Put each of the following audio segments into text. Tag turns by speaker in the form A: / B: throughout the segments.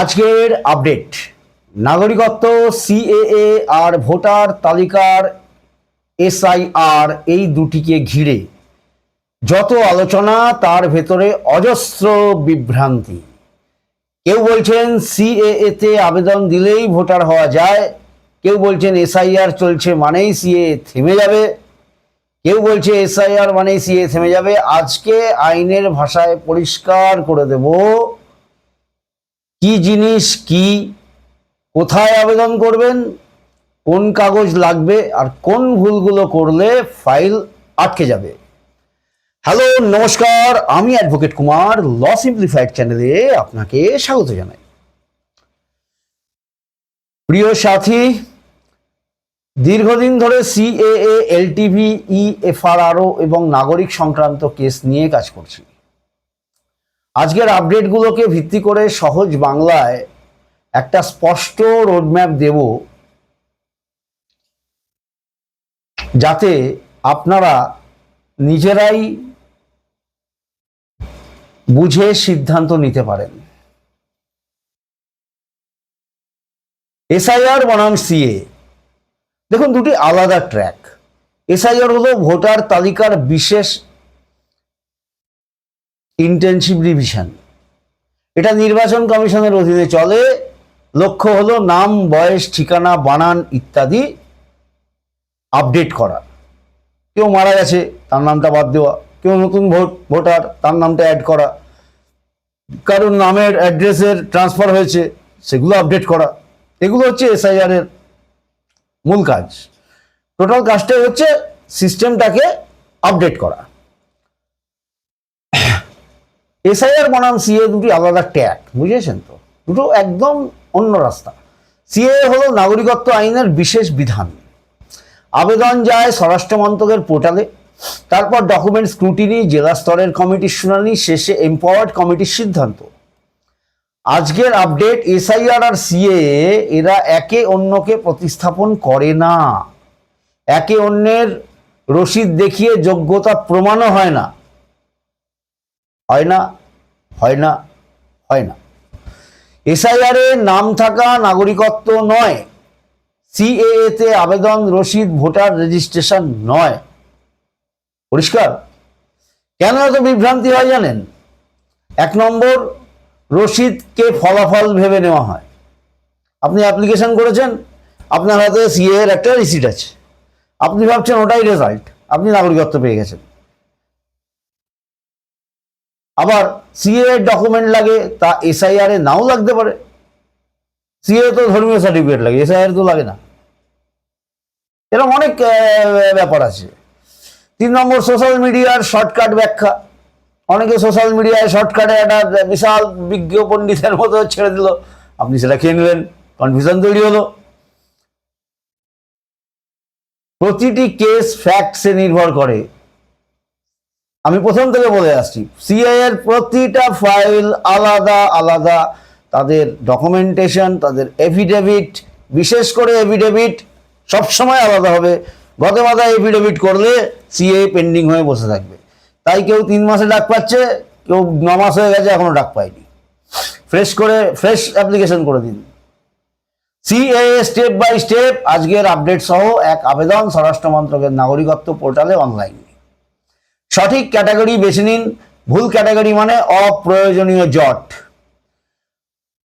A: আজকের আপডেট। নাগরিকত্ব, সিএএ আর ভোটার তালিকার এসআইআর এই দুটিকে ঘিরে যত আলোচনা, তার ভেতরে অজস্র বিভ্রান্তি। কেউ বলছেন সিএএ তে আবেদন দিলেই ভোটার হওয়া যায়, কেউ বলছেন এসআইআর চলছে মানেই সিএ থেমে যাবে, কেউ বলছে এসআইআর মানেই সিএ থেমে যাবে, আজকে আইনের ভাষায় পরিষ্কার করে দেব কি জিনিস কি, কোথায় আবেদন করবেন, কোন কাগজ লাগবে আর কোন ভুলগুলো করলে ফাইল আটকে যাবে। হ্যালো, নমস্কার, আমি অ্যাডভোকেট কুমার, ল সিম্পলিফাইড চ্যানেলে আপনাকে স্বাগত জানাই। প্রিয় সাথী, দীর্ঘদিন ধরে সিএএ এলটিভি ই এফআরআরও এবং নাগরিক সংক্রান্ত কেস নিয়ে কাজ করছি। আজকের আপডেটগুলোকে ভিত্তি করে সহজ বাংলায় একটা স্পষ্ট রোডম্যাপ দেব। যাতে আপনারা নিজেরাই বুঝে সিদ্ধান্ত নিতে পারেন। এসআইআর বনাম সিএ দেখুন, দুটি আলাদা ট্র্যাক এসআইআর হলো ভোটার তালিকার বিশেষ ইন্টেনসিভ রিভিশন এটা নির্বাচন কমিশনের অধীনে চলে। লক্ষ্য হলো নাম, বয়স, ঠিকানা, বানান ইত্যাদি আপডেট করা। কেউ মারা গেছে, তার নামটা বাদ দেওয়া। কেউ নতুন ভোট, ভোটার, তার নামটা অ্যাড করা। কারোর নামের অ্যাড্রেসের ট্রান্সফার হয়েছে, সেগুলো আপডেট করা। এগুলো হচ্ছে এসআইআর এর মূল কাজ। টোটাল কাজটাই হচ্ছে সিস্টেমটাকে আপডেট করা। এসআইআর বনাম সিএ দুটি আলাদা ট্যাগ, বুঝেছেন তো? দুটো একদম অন্য রাস্তা। সিএ হলো নাগরিকত্ব আইনের বিশেষ বিধান। আবেদন যায় স্বরাষ্ট্র মন্ত্রকের পোর্টালে, তারপর ডকুমেন্ট স্ক্রুটিনি, জেলা স্তরের কমিটির শুনানি, শেষে এম্পাওয়ার্ড কমিটির সিদ্ধান্ত। আজকের আপডেট এসআইআর আর সিএ এরা একে অন্যকে প্রতিস্থাপন করে না। একে অন্যের রসিদ দেখিয়ে যোগ্যতা প্রমাণও হয় না। হয় না হয় না হয় না। এসআইআর নাম থাকা নাগরিকত্ব নয় সিএএ তে আবেদন রসিদ, ভোটার রেজিস্ট্রেশন নয়। পরিষ্কার? কেন এত বিভ্রান্তি হয় জানেন? এক নম্বর, রসিদকে ফলাফল ভেবে নেওয়া হয়। আপনি অ্যাপ্লিকেশন করেছেন, আপনার হাতে সিএ এর একটা রিসিট আছে। আপনি ভাবছেন ওটাই রেজাল্ট আপনি নাগরিকত্ব পেয়ে গেছেন। আবার সিএ ডকুমেন্ট লাগে, তা এসআইআর এ নাও লাগতে পারে। সিএ তো ধর্মীয় সার্টিফিকেট লাগে এসআইআর তো লাগে না। এরকম অনেক ব্যাপার আছে। তিন নম্বর সোশ্যাল মিডিয়ার শর্টকাট ব্যাখ্যা। অনেকে সোশ্যাল মিডিয়ায় শর্টকাটে একটা বিশাল বিজ্ঞ পণ্ডিতের মতো ছেড়ে দিল। আপনি সেটা খেয়ে নিলেন কনফিউশন তৈরি হলো। প্রতিটি কেস ফ্যাক্টসে নির্ভর করে। আমি প্রথম থেকে বলে আসছি সিআই এর প্রতিটা ফাইল আলাদা আলাদা। তাদের ডকুমেন্টেশন তাদের এফিডেভিট বিশেষ করে এফিডেভিট সবসময় আলাদা হবে। গত মাথায় এফিডেভিট করলে সিএ পেন্ডিং হয়ে বসে থাকবে। তাই কেউ তিন মাসে ডাক পাচ্ছে, কেউ ন মাস হয়ে গেছে, এখনও ডাক পায়নি। ফ্রেশ করে ফ্রেশ অ্যাপ্লিকেশন করে দিন। সিএ স্টেপ বাই স্টেপ আজকের আপডেট সহ এক আবেদন স্বরাষ্ট্র মন্ত্রকের নাগরিকত্ব পোর্টালে অনলাইন সঠিক ক্যাটাগরি বেছে নিন। ভুল ক্যাটাগরি মানে অপ্রয়োজনীয় জট।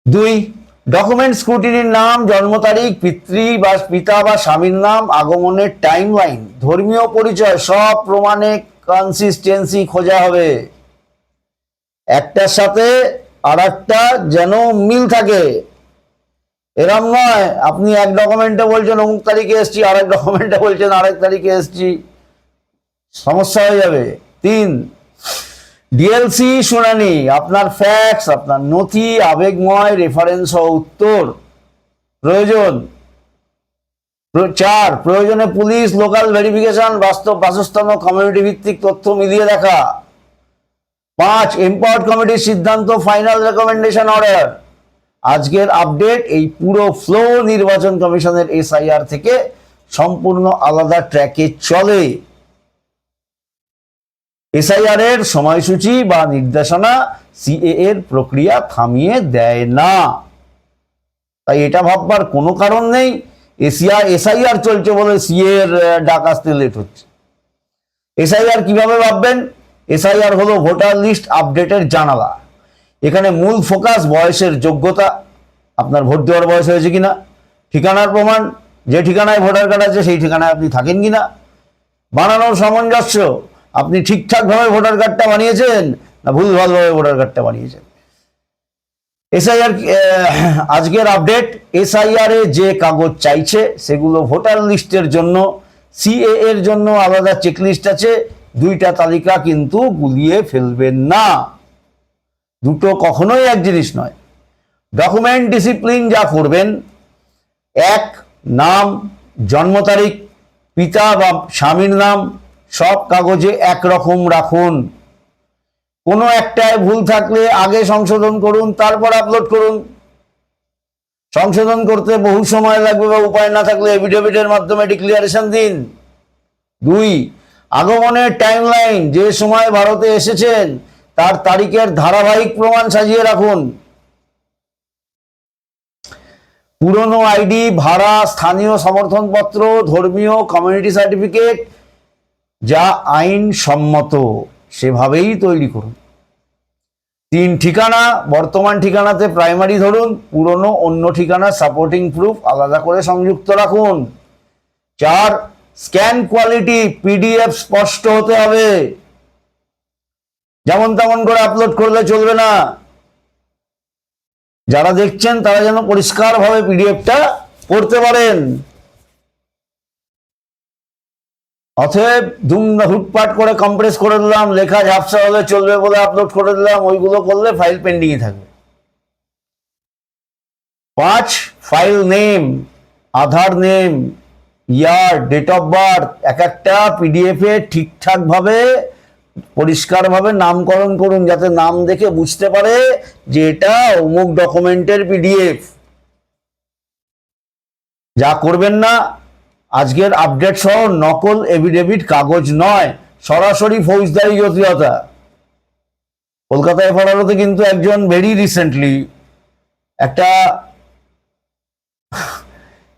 A: দুই ডকুমেন্ট স্ক্রুটিনির নাম, জন্ম তারিখ, পিতৃ বা পিতা বা স্বামীর নাম, আগমনের টাইম লাইন ধর্মীয় পরিচয়, সব প্রমাণে কনসিস্টেন্সি খোঁজা হবে। একটার সাথে আর একটা যেন মিল থাকে। এরম নয়, আপনি এক ডকুমেন্টে বলছেন, অমুক তারিখে এসছি আর এক ডকুমেন্টে বলছেন, আরেক তারিখে এসছি। সমস্যা হয়ে যাবে। তিন ডিএলসি শুনানি, আপনার ফ্যাক্স আপনার নথি, আবেগময় রেফারেন্স ও উত্তর। প্রয়োজন। প্র- চার, প্রয়োজনে পুলিশ লোকাল ভেরিফিকেশন বাস্তব বাসস্থান ও কমিউনিটি ভিত্তিক তথ্য মিলিয়ে দেখা। পাঁচ এম্পাওয়ার্ড কমিটির সিদ্ধান্ত ফাইনাল রেকমেন্ডেশন অর্ডার আজকের আপডেট এই পুরো ফ্লো নির্বাচন কমিশনের এসআইআর থেকে সম্পূর্ণ আলাদা ট্র্যাকে চলে। এসআইআর এর সময়সূচি বা নির্দেশনা সিএ এর প্রক্রিয়া থামিয়ে দেয় না। তাই এটা ভাববার কোনো কারণ নেই। এসিয়া এসআইআর চলছে বলে সিএ এর ডাক আসতে লেট হচ্ছে। এসআইআর কীভাবে ভাববেন? এসআইআর হলো ভোটার লিস্ট আপডেটের জানালা। এখানে মূল ফোকাস বয়সের যোগ্যতা, আপনার ভোট দেওয়ার বয়স হয়েছে কিনা, ঠিকানার প্রমাণ, যে ঠিকানায় ভোটার কার্ড আছে সেই ঠিকানায় আপনি থাকেন কিনা, বানানোর সামঞ্জস্য আপনি ঠিকঠাকভাবে ভোটার কার্ডটা বানিয়েছেন না ভুল ভুলভালভাবে ভোটার কার্ডটা বানিয়েছেন? এসআইআর আজকের আপডেট এসআইআর এ যে কাগজ চাইছে, সেগুলো ভোটার লিস্টের জন্য সিএ এর জন্য আলাদা চেকলিস্ট আছে, দুইটা তালিকা কিন্তু গুলিয়ে ফেলবেন না। দুটো কখনোই এক জিনিস নয়। ডকুমেন্ট ডিসিপ্লিন যা করবেন, এক, নাম, জন্ম তারিখ, পিতা বা স্বামীর নাম সব কাগজে একরকম রাখুন। কোনো একটায় ভুল থাকলে আগে সংশোধন করুন, তারপর আপলোড করুন। সংশোধন করতে বহু সময় লাগবে বা উপায় না থাকলে এভিডেভিটের মাধ্যমে ডিক্লিয়ারেশন দিন। দুই, আগমনের টাইমলাইন যে সময় ভারতে এসেছেন, তার তারিখের ধারাবাহিক প্রমাণ সাজিয়ে রাখুন। পুরনো আইডি, ভাড়া, স্থানীয় সমর্থনপত্র, ধর্মীয় কমিউনিটি সার্টিফিকেট যা আইন সম্মত সেভাবেই তৈরি করুন। তিন ঠিকানা, বর্তমান ঠিকানাতে প্রাইমারি ধরুন, পুরনো অন্য ঠিকানা সাপোর্টিং প্রুফ আলাদা করে সংযুক্ত রাখুন। চার স্ক্যান কোয়ালিটি পিডিএফ স্পষ্ট হতে হবে। যেমন তেমন করে আপলোড করলে চলবে না। যারা দেখছেন তারা যেন পরিষ্কারভাবে পিডিএফটা পড়তে পারেন। অতএব দুম হুটপাট করে কম্প্রেস করে দিলাম লেখা ঝাপসা হলে চলবে বলে আপলোড করে দিলাম, ওইগুলো করলে ফাইল পেন্ডিংয়ে থাকবে। পাঁচ file name Aadhaar name year date of birth এক একটা পিডিএফ এ ঠিকঠাক ভাবে পরিষ্কারভাবে নামকরণ করুন যাতে নাম দেখে বুঝতে পারে যে এটা অমুক ডকুমেন্টের পিডিএফ যা করবেন না আজকের আপডেট সহ নকল এভিডেভিট কাগজ নয়, সরাসরি ফৌজদারি জটিলতা। কলকাতা এফআরআরতে কিন্তু একজন ভেরি রিসেন্টলি একটা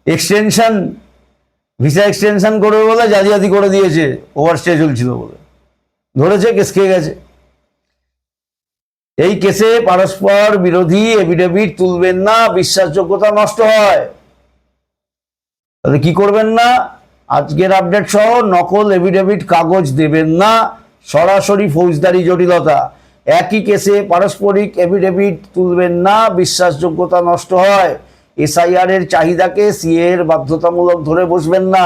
A: এক্সটেনশন ভিসা এক্সটেনশন করবে বলে জাজিয়াতি করে দিয়েছে ওভারস্টে চলছিল বলে। ধরেছে কেস খেয়ে গেছে। এই কেসে পারস্পর বিরোধী এভিডেভিট তুলবেন না, বিশ্বাসযোগ্যতা নষ্ট হয়। তাহলে কি করবেন না? আজকের আপডেট সহ নকল এভিডেভিট কাগজ দেবেন না। সরাসরি ফৌজদারি জটিলতা। একই কেসে পারস্পরিক এভিডেভিট তুলবেন না, বিশ্বাসযোগ্যতা নষ্ট হয়। এসআইআর এর চাহিদাকে সিএ এর বাধ্যতামূলক ধরে বসবেন না।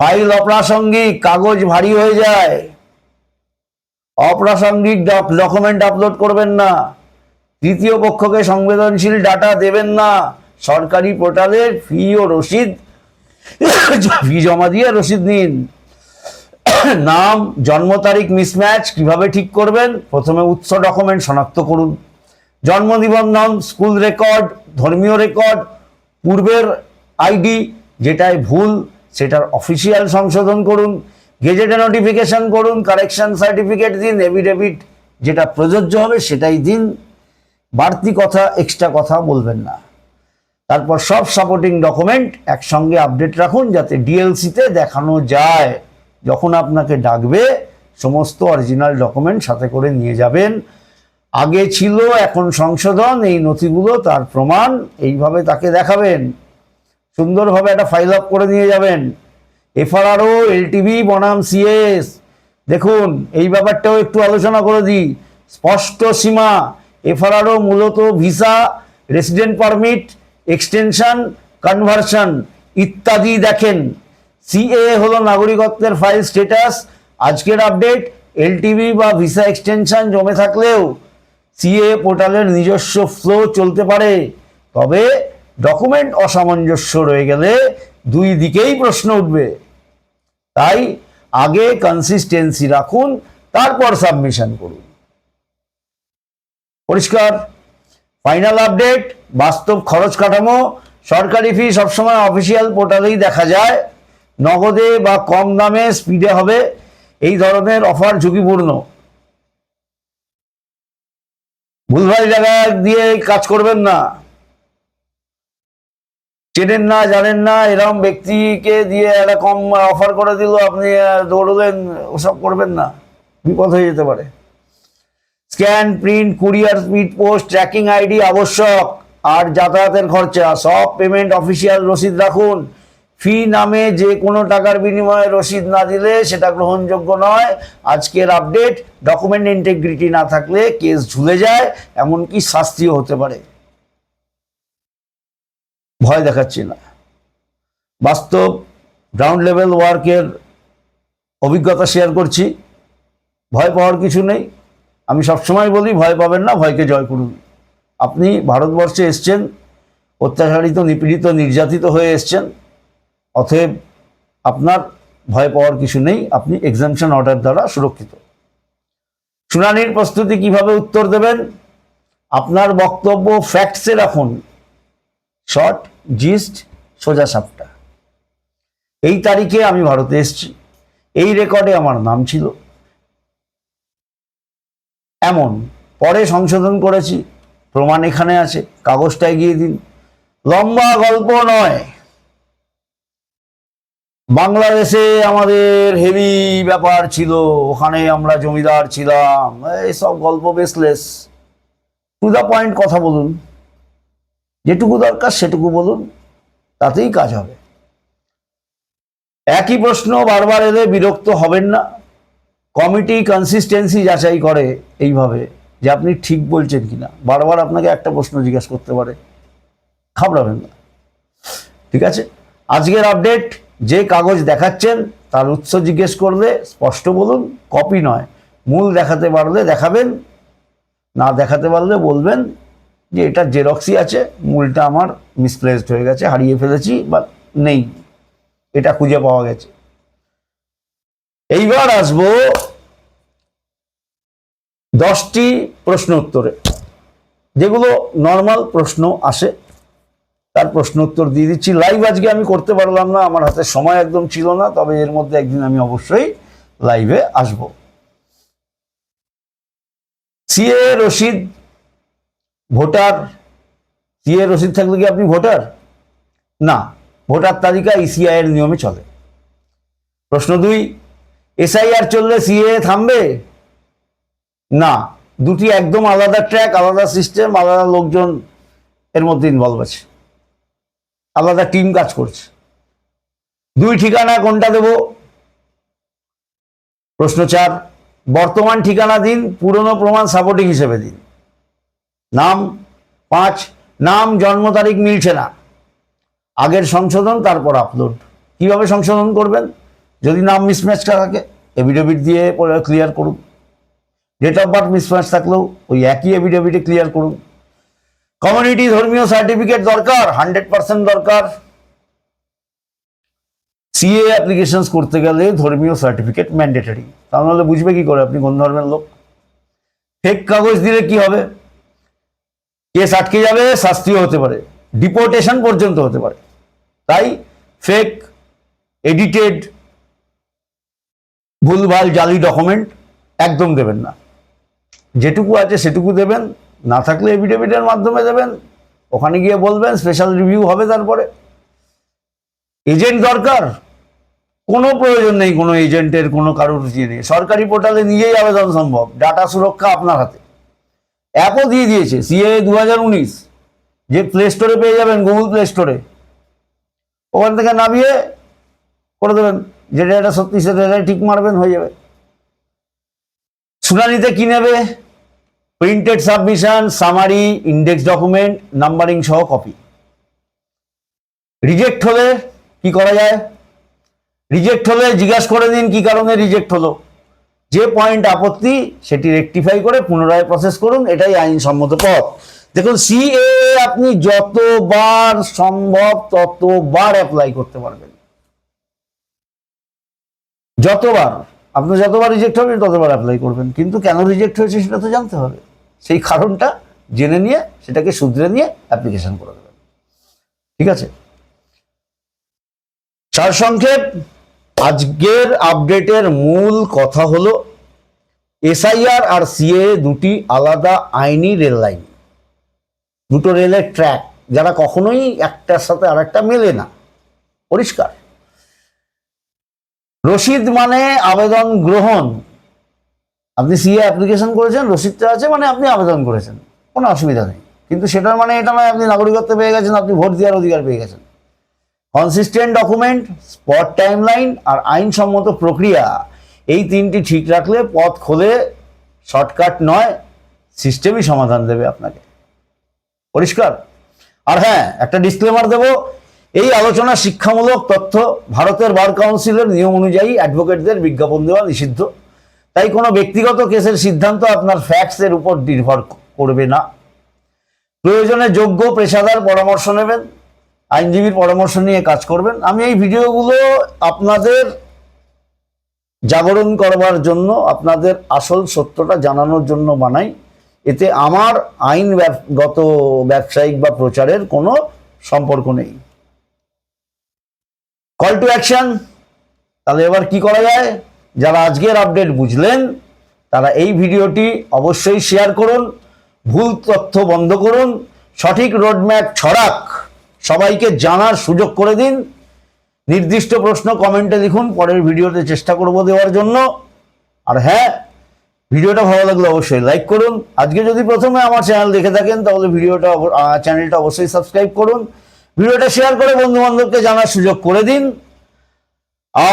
A: ফাইল অপ্রাসঙ্গিক, কাগজ ভারী হয়ে যায়। অপ্রাসঙ্গিক ডকুমেন্ট আপলোড করবেন না। তৃতীয় পক্ষকে সংবেদনশীল ডাটা দেবেন না। সরকারি পোর্টালের ফি ও রসিদ ফি জমা দিয়ে রসিদ নিন। নাম, জন্ম তারিখ মিসম্যাচ কীভাবে ঠিক করবেন? প্রথমে উৎস ডকুমেন্ট শনাক্ত করুন। জন্ম নিবন্ধন স্কুল রেকর্ড ধর্মীয় রেকর্ড পূর্বের আইডি যেটায় ভুল, সেটার অফিসিয়াল সংশোধন করুন। গেজেটে নোটিফিকেশন করুন কারেকশন সার্টিফিকেট দিন এভিডেভিট যেটা প্রযোজ্য হবে সেটাই দিন। বাড়তি কথা এক্সট্রা কথা বলবেন না। তারপর সব সাপোর্টিং ডকুমেন্ট একসঙ্গে আপডেট রাখুন যাতে ডিএলসিতে দেখানো যায়। যখন আপনাকে ডাকবে, সমস্ত অরিজিনাল ডকুমেন্ট সাথে করে নিয়ে যাবেন। আগে ছিল এখন সংশোধন, এই নথিগুলো তার প্রমাণ, এইভাবে তাকে দেখাবেন। সুন্দরভাবে একটা ফাইল আপ করে নিয়ে যাবেন। এফআরআরও এলটিভি বনাম সিএস দেখুন, এই ব্যাপারটাও একটু আলোচনা করে দিই। স্পষ্ট সীমা এফআরআরও মূলত visa resident permit extension conversion ইত্যাদি দেখেন। সিএ হলো নাগরিকত্বের ফাইল স্ট্যাটাস আজকের আপডেট এলটিভি বা ভিসা এক্সটেনশন জমে থাকলেও সিএ পোর্টালের নিজস্ব ফ্লো চলতে পারে। তবে ডকুমেন্ট অসামঞ্জস্য রয়ে গেলে দুই দিকেই প্রশ্ন উঠবে। তাই আগে কনসিস্টেন্সি রাখুন, তারপর সাবমিশন করুন। পরিষ্কার? ফাইনাল আপডেট বাস্তব খরচ কাঠামো, সরকারি ফি সবসময় অফিসিয়াল পোর্টালেই দেখা যায়। নগদে বা কম দামে স্পিডে হবে। এই ধরনের অফার ঝুঁকিপূর্ণ। ভুলভাল জায়গায় দিয়ে কাজ করবেন না। চেনেন না, জানেন না, এরকম ব্যক্তিকে দিয়ে একটা কম অফার করে দিল, আপনি দৌড়লেন, ওসব করবেন না। বিপদ হয়ে যেতে পারে। Scan, print, courier, speed, post, tracking ID আবশ্যক। আর যাতায়াতের খরচা, সব পেমেন্ট অফিসিয়াল রসিদ রাখুন। ফি নামে যে কোনো টাকার বিনিময়ে রসিদ না দিলে সেটা গ্রহণযোগ্য নয়। আজকের আপডেট, ডকুমেন্ট ইন্টেগ্রিটি না থাকলে কেস ঝুলে যায়, এমনকি শাস্তিও হতে পারে। ভয় দেখাচ্ছি না। বাস্তব, গ্রাউন্ড লেভেল ওয়ার্কের অভিজ্ঞতা শেয়ার করছি। ভয় পাওয়ার কিছু নেই। আমি সবসময় বলি, ভয় পাবেন না, ভয়কে জয় করুন। আপনি ভারতবর্ষে এসছেন, অত্যাচারিত, নিপীড়িত, নির্যাতিত হয়ে এসছেন, অতএব আপনার ভয় পাওয়ার কিছু নেই, আপনি এক্সামশন অর্ডার দ্বারা সুরক্ষিত। শুনানির প্রস্তুতি কীভাবে উত্তর দেবেন? আপনার বক্তব্য ফ্যাক্টসে রাখুন। শর্ট জিস্ট সোজা সাপটা। এই তারিখে আমি ভারতে এসেছি। এই রেকর্ডে আমার নাম ছিল। এমন। পরে সংশোধন করেছি। প্রমাণ এখানে আছে। কাগজটা এগিয়ে দিন। লম্বা গল্প নয়। বাংলাদেশে আমাদের হেভি ব্যাপার ছিল। ওখানে আমরা জমিদার ছিলাম। এইসব গল্প বেসলেস টু দ্য পয়েন্ট কথা বলুন। যেটুকু দরকার সেটুকু বলুন। তাতেই কাজ হবে। একই প্রশ্ন বারবার এলে বিরক্ত হবেন না। কমিটি কনসিস্টেন্সি যাচাই করে এইভাবে যে আপনি ঠিক বলছেন কি না বারবার আপনাকে একটা প্রশ্ন জিজ্ঞেস করতে পারে। ঘাবড়াবেন না। ঠিক আছে? আজকের আপডেট যে কাগজ দেখাচ্ছেন, তার উৎস জিজ্ঞেস করলে স্পষ্ট বলুন কপি নয়। মূল দেখাতে পারলে দেখাবেন, না দেখাতে পারলে বলবেন যে এটা জেরক্সই আছে, মূলটা আমার মিসপ্লেসড হয়ে গেছে, হারিয়ে ফেলেছি বা নেই। এটা খুঁজে পাওয়া গেছে। এইবার আসব দশটি প্রশ্ন উত্তরে। যেগুলো নর্মাল প্রশ্ন আসে, তার প্রশ্ন উত্তর দিয়ে দিচ্ছি। লাইভ আজকে আমি করতে পারলাম না, আমার হাতে সময় একদম ছিল না, তবে এর মধ্যে একদিন আমি অবশ্যই লাইভে আসব। সিএ রশিদ ভোটার, সিএ রসিদ থাকলে কি আপনি ভোটার? না, ভোটার তালিকা ইসিআই এর নিয়মে চলে। প্রশ্ন দুই এসআইআর চললে সিএ থামবে? না। দুটি একদম আলাদা ট্র্যাক আলাদা সিস্টেম আলাদা লোকজন এর মধ্যে ইনভলভ আছে। আলাদা টিম কাজ করছে। দুই ঠিকানা কোনটা দেব? প্রশ্ন চার, বর্তমান ঠিকানা দিন, পুরনো প্রমাণ সাপোর্টিং হিসেবে দিন। নাম, পাঁচ, নাম, জন্ম তারিখ মিলছে না। আগের সংশোধন, তারপর আপলোড কীভাবে সংশোধন করবেন? যদি নাম মিসম্যাচটা থাকে এভিডেভিট দিয়ে পরে ক্লিয়ার করুন। ডেট অফ বার্থ মিসম্যাচ থাকলেও ওই একই এভিডেভিটে ক্লিয়ার করুন। কমিউনিটি ধর্মীয় সার্টিফিকেট দরকার হান্ড্রেড পার্সেন্ট দরকার। সিএ অ্যাপ্লিকেশন করতে গেলে ধর্মীয় সার্টিফিকেট ম্যান্ডেটরি তা নাহলে বুঝবে কি করে আপনি, কোন ধর্মের লোক? ফেক কাগজ দিলে কি হবে? কেস আটকে যাবে, শাস্তিও হতে পারে। ডিপোর্টেশন পর্যন্ত হতে পারে। তাই ফেক এডিটেড ভুলভাল জালি ডকুমেন্ট একদম দেবেন না। যেটুকু আছে সেটুকু দেবেন, না থাকলে এভিডেভিটের মাধ্যমে দেবেন, ওখানে গিয়ে বলবেন স্পেশাল রিভিউ হবে তারপরে। এজেন্ট দরকার, কোনো প্রয়োজন নেই, কোনো এজেন্টের কোনো কারোর ইয়ে নেই। সরকারি পোর্টালে নিজেই আবেদন সম্ভব ডাটা সুরক্ষা আপনার হাতে। অ্যাপও দিয়ে দিয়েছে সিএ দু হাজার উনিশ, যে প্লে স্টোরে পেয়ে যাবেন গুগল প্লে স্টোরে ওখান থেকে নামিয়ে করে দেবেন। যেটা এটা সত্যি এটা ঠিক মারবেন, হয়ে যাবে। শুনানিতে কি নেবে? Printed submission summary index document numbering সহ কপি রিজেক্ট হলে কি করা যায়? রিজেক্ট হলে জিজ্ঞাসা করে দিন কি কারণে রিজেক্ট হলো। যে পয়েন্ট আপত্তি, সেটি রেকটিফাই করে পুনরায় প্রসেস করুন, এটাই আইনসম্মত পথ। দেখুন সিএ আপনি যতবার সম্ভব ততবার অ্যাপ্লাই করতে পারবেন। যতবার আপনি যতবার রিজেক্ট হবে ততবার অ্যাপ্লাই করবেন। কিন্তু কেন রিজেক্ট হয়েছে সেটা তো জানতে হবে। সেই কারণটা জেনে নিয়ে, সেটাকে শুধরে নিয়ে অ্যাপ্লিকেশন করে দেবেন। ঠিক আছে? সারসংক্ষেপ, আজকের আপডেটের মূল কথা হলো এসআইআর আর সিএ দুটি আলাদা আইনি রেল লাইন। দুটো রেলের ট্র্যাক যারা কখনোই একটার সাথে আর একটা মেলে না। পরিষ্কার। রসিদ মানে আবেদন গ্রহণ। আপনি সিএ অ্যাপ্লিকেশন করেছেন রসিদটা আছে মানে আপনি আবেদন করেছেন, কোনো অসুবিধা নেই। কিন্তু সেটার মানে এটা নয়, আপনি নাগরিকত্ব পেয়ে গেছেন, আপনি ভোট দেওয়ার অধিকার পেয়ে গেছেন। কনসিস্টেন্ট ডকুমেন্ট স্পট টাইমলাইন আর আইনসম্মত প্রক্রিয়া, এই তিনটি ঠিক রাখলে পথ খোলে শর্টকাট নয় সিস্টেমই সমাধান দেবে আপনাকে। পরিষ্কার? আর হ্যাঁ একটা ডিসক্লেমার দেব এই আলোচনা শিক্ষামূলক তথ্য ভারতের বার কাউন্সিলের নিয়ম অনুযায়ী অ্যাডভোকেটদের বিজ্ঞাপন দেওয়া নিষিদ্ধ। তাই কোনো ব্যক্তিগত কেসের সিদ্ধান্ত আপনার ফ্যাক্টসের উপর নির্ভর করবে না। প্রয়োজনে যোগ্য পেশাদার পরামর্শ নেবেন, আইনজীবীর পরামর্শ নিয়ে কাজ করবেন। আমি এই ভিডিওগুলো আপনাদের জাগরণ করবার জন্য, আপনাদের আসল সত্যটা জানানোর জন্য বানাই। এতে আমার আইনগত ব্যবসায়িক বা প্রচারের কোনো সম্পর্ক নেই। কল টু অ্যাকশন তাহলে এবার কি করা যায়? যারা আজকের আপডেট বুঝলেন, তারা এই ভিডিওটি অবশ্যই শেয়ার করুন, ভুল তথ্য বন্ধ করুন, সঠিক রোডম্যাপ ছড়াক, সবাইকে জানার সুযোগ করে দিন। নির্দিষ্ট প্রশ্ন কমেন্টে লিখুন, পরের ভিডিওতে চেষ্টা করব দেওয়ার জন্য। আর হ্যাঁ ভিডিওটা ভালো লাগলে অবশ্যই লাইক করুন। আজকে যদি প্রথমে আমার চ্যানেল দেখে থাকেন, তাহলে ভিডিওটা চ্যানেলটা অবশ্যই সাবস্ক্রাইব করুন। ভিডিওটা শেয়ার করে বন্ধু বান্ধবকে জানার সুযোগ করে দিন।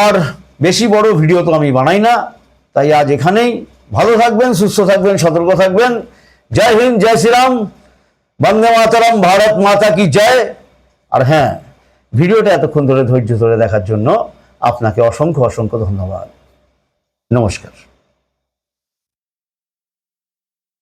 A: আর বেশি বড় ভিডিও তো আমি বানাই না, তাই আজ এখানেই। ভালো থাকবেন, সুস্থ থাকবেন, সতর্ক থাকবেন। জয় হিন্দ, জয় শ্রীরাম। বন্দে মাতারাম, ভারত মাতা কি জয়। আর হ্যাঁ ভিডিওটা এতক্ষণ ধরে ধৈর্য ধরে দেখার জন্য আপনাকে অসংখ্য অসংখ্য ধন্যবাদ। নমস্কার।